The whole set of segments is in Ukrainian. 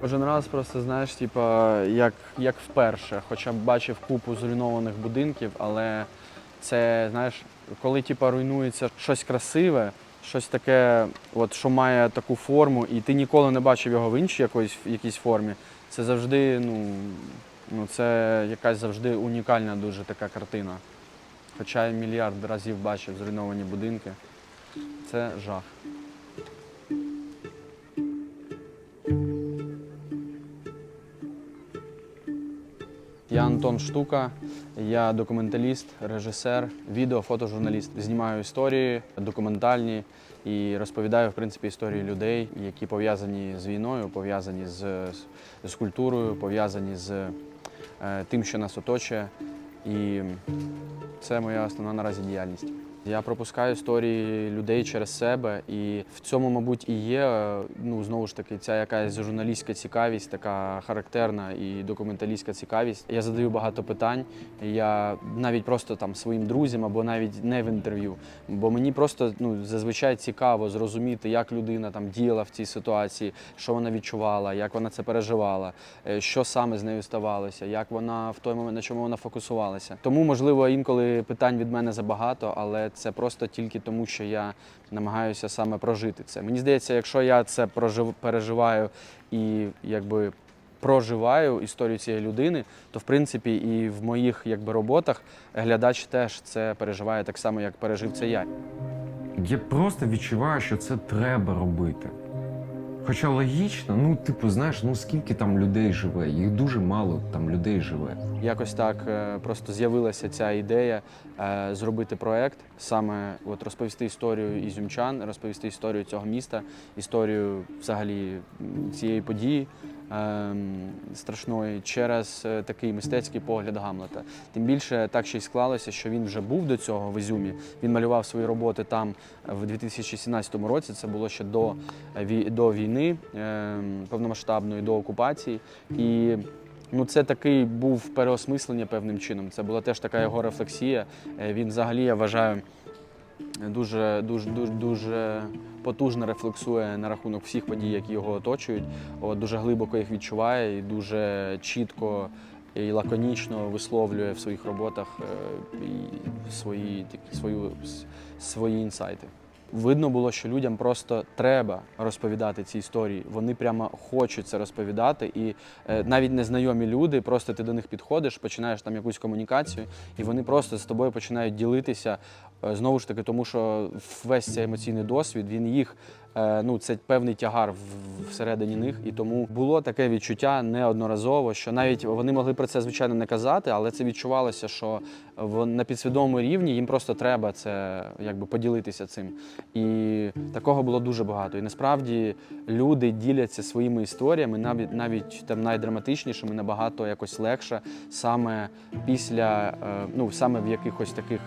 Кожен раз просто знаєш, типа, як, як вперше, хоча б бачив купу зруйнованих будинків, але це, знаєш, коли типа, руйнується щось красиве, щось таке, от, що має таку форму, і ти ніколи не бачив його в іншій якоїсь, якійсь формі, це завжди, ну, ну, це якась завжди унікальна дуже така картина. Хоча я мільярд разів бачив зруйновані будинки. Це жах. Я Антон Штука, я документаліст, режисер, відео, фотожурналіст. Знімаю історії документальні і розповідаю в принципі історії людей, які пов'язані з війною, пов'язані з, з культурою, пов'язані з е, тим, що нас оточує. І це моя основна наразі діяльність. Я пропускаю історії людей через себе, і в цьому, мабуть, і є е, ну знову ж таки ця якась журналістська цікавість, така характерна і документалістська цікавість. Я задаю багато питань. Я навіть просто там своїм друзям або навіть не в інтерв'ю. Бо мені просто ну зазвичай цікаво зрозуміти, як людина там діяла в цій ситуації, що вона відчувала, як вона це переживала, е, що саме з нею ставалося, як вона в той момент на чому вона фокусувалася. Тому, можливо, інколи питань від мене забагато, але це просто тільки тому, що я намагаюся саме прожити це. Мені здається, якщо я це прожив, переживаю і якби. Проживаю історію цієї людини, то в принципі і в моїх якби роботах глядач теж це переживає так само, як пережив це я. Я просто відчуваю, що це треба робити. Хоча логічно, ну, типу, знаєш, ну скільки там людей живе, їх дуже мало там людей живе. Якось так е, просто з'явилася ця ідея е, зробити проект, саме от розповісти історію ізюмчан, розповісти історію цього міста, історію взагалі цієї події ем, страшної через е, такий мистецький погляд Гамлета. Тим більше так ще й склалося, що він вже був до цього в Ізюмі. Він малював свої роботи там в 2017 році. Це було ще до, е, до війни ем, повномасштабної, до окупації. І Ну, це такий був переосмислення певним чином. Це була теж така його рефлексія. Е, Він взагалі, я вважаю, дуже, дуже, дуже, дуже потужно рефлексує на рахунок всіх подій, які його оточують. От, дуже глибоко їх відчуває і дуже чітко і лаконічно висловлює в своїх роботах е, і свої, такі, свою, свої інсайти. Видно було, що людям просто треба розповідати ці історії. Вони прямо хочуть це розповідати. І е, навіть незнайомі люди, просто ти до них підходиш, починаєш там якусь комунікацію, і вони просто з тобою починають ділитися. Е, Знову ж таки, тому що весь цей емоційний досвід, він їх, е, ну це певний тягар всередині них. І тому було таке відчуття неодноразово, що навіть вони могли про це звичайно не казати, але це відчувалося, що на підсвідомому рівні їм просто треба це якби поділитися цим. І такого було дуже багато. І насправді люди діляться своїми історіями, навіть навіть там найдраматичнішими, набагато якось легше саме після, е, ну саме в якихось таких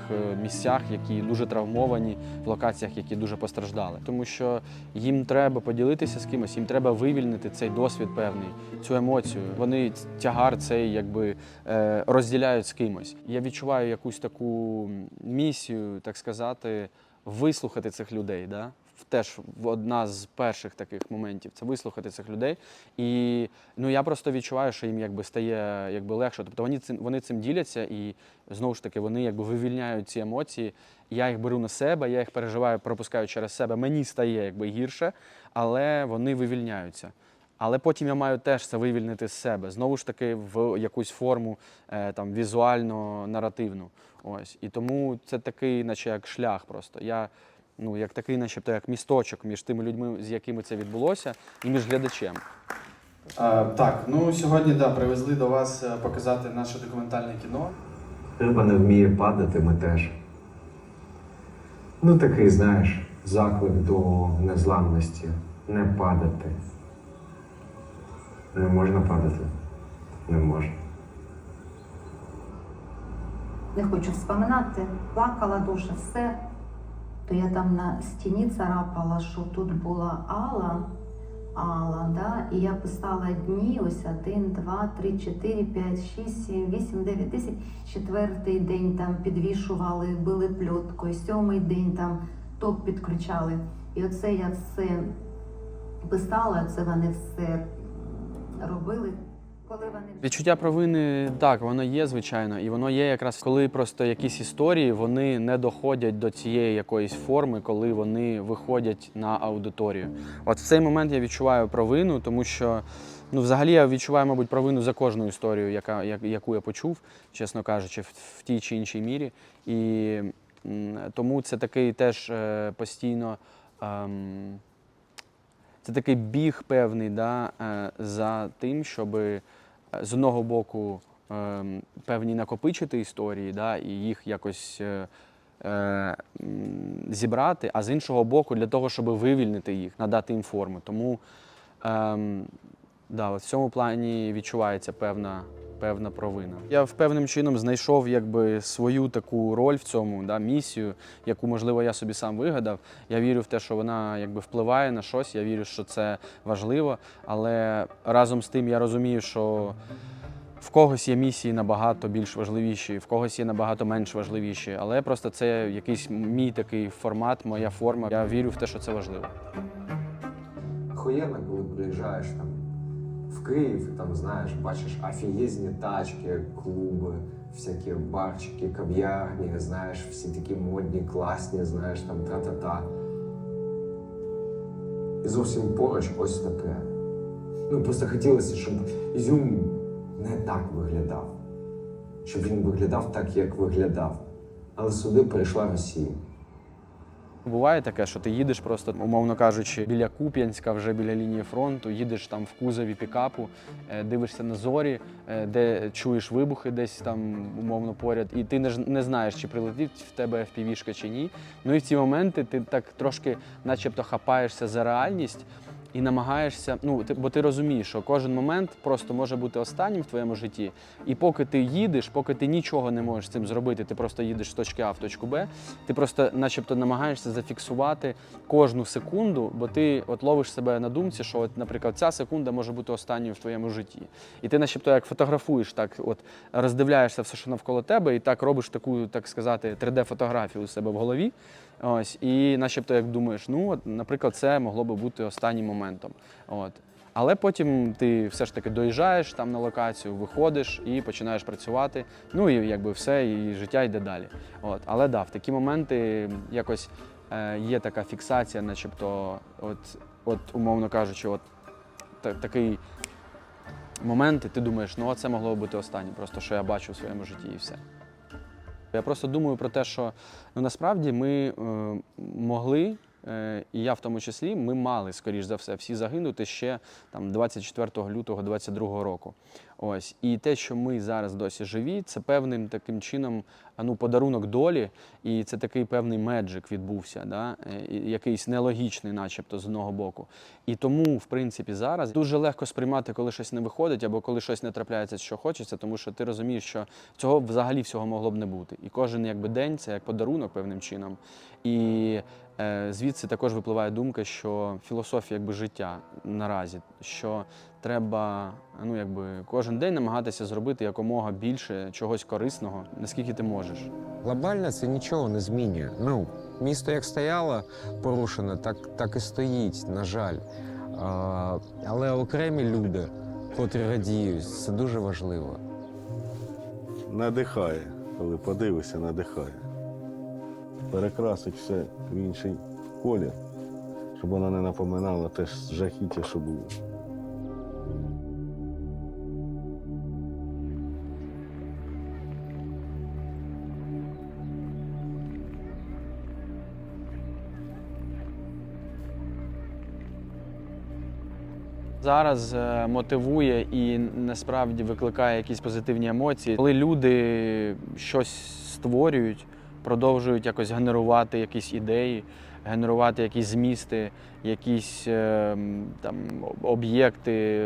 місцях, які дуже травмовані, в локаціях, які дуже постраждали. Тому що їм треба поділитися з кимось, їм треба вивільнити цей досвід певний, цю емоцію. Вони тягар цей якби е, розділяють з кимось. Я відчуваю якусь таку місію, так сказати, вислухати цих людей. Да? Теж одна з перших таких моментів це вислухати цих людей. І ну я просто відчуваю, що їм якби стає якби легше. Тобто вони цим вони цим діляться, і знову ж таки вони якби вивільняють ці емоції. Я їх беру на себе, я їх переживаю, пропускаю через себе. Мені стає якби гірше, але вони вивільняються. Але потім я маю теж це вивільнити з себе. Знову ж таки, в якусь форму е, там візуально-наративну. Ось. І тому це такий, наче як шлях просто. Я ну, як такий, начебто, як місточок між тими людьми, з якими це відбулося, і між глядачем. А, так, ну сьогодні да, привезли до вас е, показати наше документальне кіно. Риба не вміє падати, ми теж. Ну, такий, знаєш, заклик до незламності. Не падати. Не можна падати. Не можна. не хочу вспоминати, плакала дуже все. То я там на стіні царапала, що тут була Алла, Алла, да? і я писала дні, ось один, два, три, чотири, п'ять, шість, сім, вісім, дев'ять, десять. Четвертий день там підвішували, били пльоткою, сьомий день там ток підключали. І оце я все писала, це вони все робили, коли вони Відчуття провини так, воно є, звичайно, і воно є якраз коли просто якісь історії вони не доходять до цієї якоїсь форми, коли вони виходять на аудиторію. От в цей момент я відчуваю провину, тому що ну, взагалі я відчуваю, мабуть, провину за кожну історію, яка, яку я почув, чесно кажучи, в, в тій чи іншій мірі. І тому це такий теж е, постійно. ем, це такий біг певний да, е, за тим, щоб з одного боку ем, певні накопичити історії, да, і їх якось е, е, зібрати, а з іншого боку, для того, щоб вивільнити їх, надати їм форму. Тому ем, да, в цьому плані відчувається певна. Певна провина. Я впевненим чином знайшов якби свою таку роль в цьому, да, місію, яку, можливо, я собі сам вигадав. Я вірю в те, що вона якби впливає на щось. Я вірю, що це важливо. Але разом з тим я розумію, що в когось є місії набагато більш важливіші, в когось є набагато менш важливіші. Але просто це якийсь мій такий формат, моя форма. Я вірю в те, що це важливо. Охуєнно, коли приїжджаєш там в Київ, там знаєш, бачиш афієзні тачки, клуби, всякі барчики, кав'ярні, знаєш, всі такі модні, класні, знаєш, там тра-та-та. І зовсім поруч ось таке. Ну, просто хотілося, щоб Ізюм не так виглядав. Щоб він виглядав так, як виглядав. Але сюди прийшла Росія. Буває таке, що ти їдеш просто, умовно кажучи, біля Куп'янська, вже біля лінії фронту, їдеш там в кузові пікапу, е, дивишся на зорі, е, де чуєш вибухи десь там умовно поряд, і ти не, не знаєш, чи прилетить в тебе FPV-шка чи ні. Ну і в ці моменти ти так трошки, начебто, хапаєшся за реальність. І намагаєшся, ну ти, бо ти розумієш, що кожен момент просто може бути останнім в твоєму житті. І поки ти їдеш, поки ти нічого не можеш з цим зробити, ти просто їдеш з точки А в точку Б, ти просто, начебто, намагаєшся зафіксувати кожну секунду, бо ти от ловиш себе на думці, що, от, наприклад, ця секунда може бути останньою в твоєму житті. І ти, начебто, як фотографуєш, так от роздивляєшся все, що навколо тебе, і так робиш таку, так сказати, 3D-фотографію у себе в голові. Ось, і начебто як думаєш, ну, от, наприклад, це могло би бути останнім моментом. От. Але потім ти все ж таки доїжджаєш там на локацію, виходиш і починаєш працювати. Ну і якби все, і життя йде далі. От. Але да, в такі моменти якось е, є така фіксація, начебто, от, от умовно кажучи, от та, такий момент, і ти думаєш, ну це могло би бути останнім, просто що я бачу в своєму житті і все. Я просто думаю про те, що ну, насправді ми е, могли, і я в тому числі, ми мали, скоріш за все, всі загинути ще там, 24 лютого 2022 року. Ось. І те, що ми зараз досі живі, це певним таким чином ну, подарунок долі, і це такий певний меджик відбувся, да? е, якийсь нелогічний, начебто, з одного боку. І тому, в принципі, зараз дуже легко сприймати, коли щось не виходить, або коли щось не трапляється, що хочеться, тому що ти розумієш, що цього взагалі всього могло б не бути. І кожен якби день це як подарунок певним чином. І е, звідси також випливає думка, що філософія якби життя наразі, що треба ну, якби, кожен день намагатися зробити якомога більше чогось корисного, наскільки ти можеш. Глобально це нічого не змінює. Ну, місто як стояло порушене, так, так і стоїть, на жаль. А, але окремі люди, котрі радіють, це дуже важливо. надихає, коли подивишся, надихає. Перекрасить все в інший колір, щоб воно не напоминало те ж жахіття, що було. Зараз е, мотивує і насправді викликає якісь позитивні емоції, коли люди щось створюють, продовжують якось генерувати якісь ідеї, генерувати якісь змісти, якісь е, там об'єкти,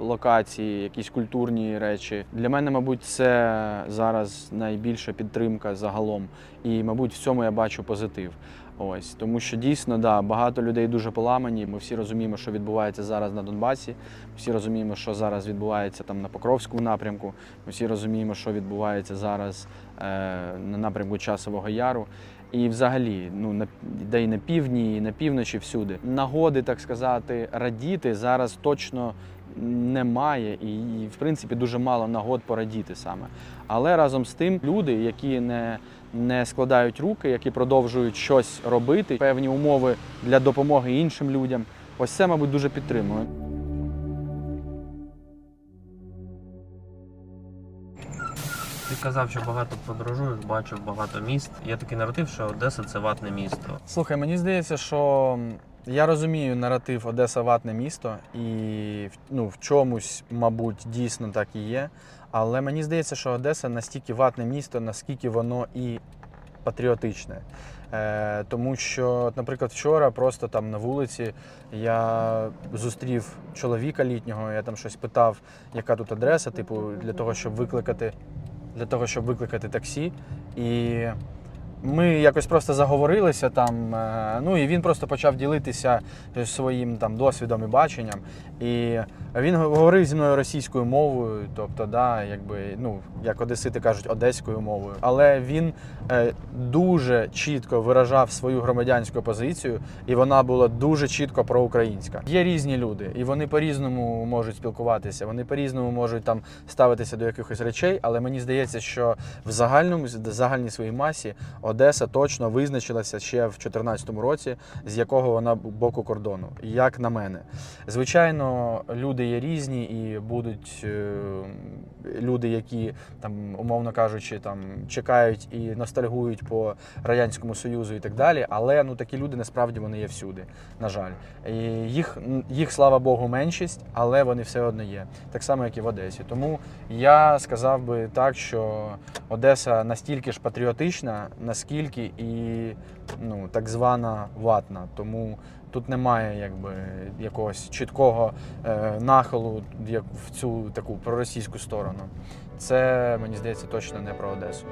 локації, якісь культурні речі. Для мене, мабуть, це зараз найбільша підтримка загалом. І, мабуть, в цьому я бачу позитив. Ось тому, що дійсно да, багато людей дуже поламані. Ми всі розуміємо, що відбувається зараз на Донбасі. Ми всі розуміємо, що зараз відбувається там на Покровському напрямку. Ми всі розуміємо, що відбувається зараз е, на напрямку Часового Яру. і взагалі, ну на де і на півдні, і на півночі, всюди. Нагоди, так сказати, радіти зараз точно немає, і, і в принципі дуже мало нагод порадіти саме. Але разом з тим люди, які не, не складають руки, які продовжують щось робити, певні умови для допомоги іншим людям. Ось це, мабуть, дуже підтримує. Ти казав, що багато подорожуєш, бачив багато міст. Є такий наратив, що Одеса це ватне місто. Слухай, мені здається, що я розумію наратив Одеса ватне місто, і ну, в чомусь, мабуть, дійсно так і є. Але мені здається, що Одеса настільки ватне місто, наскільки воно і патріотичне. Е, тому що, наприклад, вчора просто там на вулиці я зустрів чоловіка літнього, я там щось питав, яка тут адреса, типу, для того, щоб викликати, для того, щоб викликати таксі. І ми якось просто заговорилися там. е, Ну і він просто почав ділитися своїм там досвідом і баченням. І він говорив зі мною російською мовою, тобто, да, якби, ну, як одесити кажуть, одеською мовою. Але він е, дуже чітко виражав свою громадянську позицію, і вона була дуже чітко проукраїнська. Є різні люди, і вони по-різному можуть спілкуватися, вони по-різному можуть там ставитися до якихось речей, але мені здається, що в загальному в загальній своїй масі Одеса точно визначилася ще в 2014 році, з якого вона боку кордону, як на мене. Звичайно, люди є різні і будуть е, люди, які там, умовно кажучи, там чекають і ностальгують по радянському союзу і так далі. Але ну такі люди насправді вони є всюди. На жаль, і їх, їх слава Богу, меншість, але вони все одно є. Так само, як і в Одесі. Тому я сказав би так, що Одеса настільки ж патріотична, наскільки і ну, так звана ватна. Тому тут немає якби якогось чіткого е, нахилу як в цю таку проросійську сторону. Це мені здається точно не про Одесу.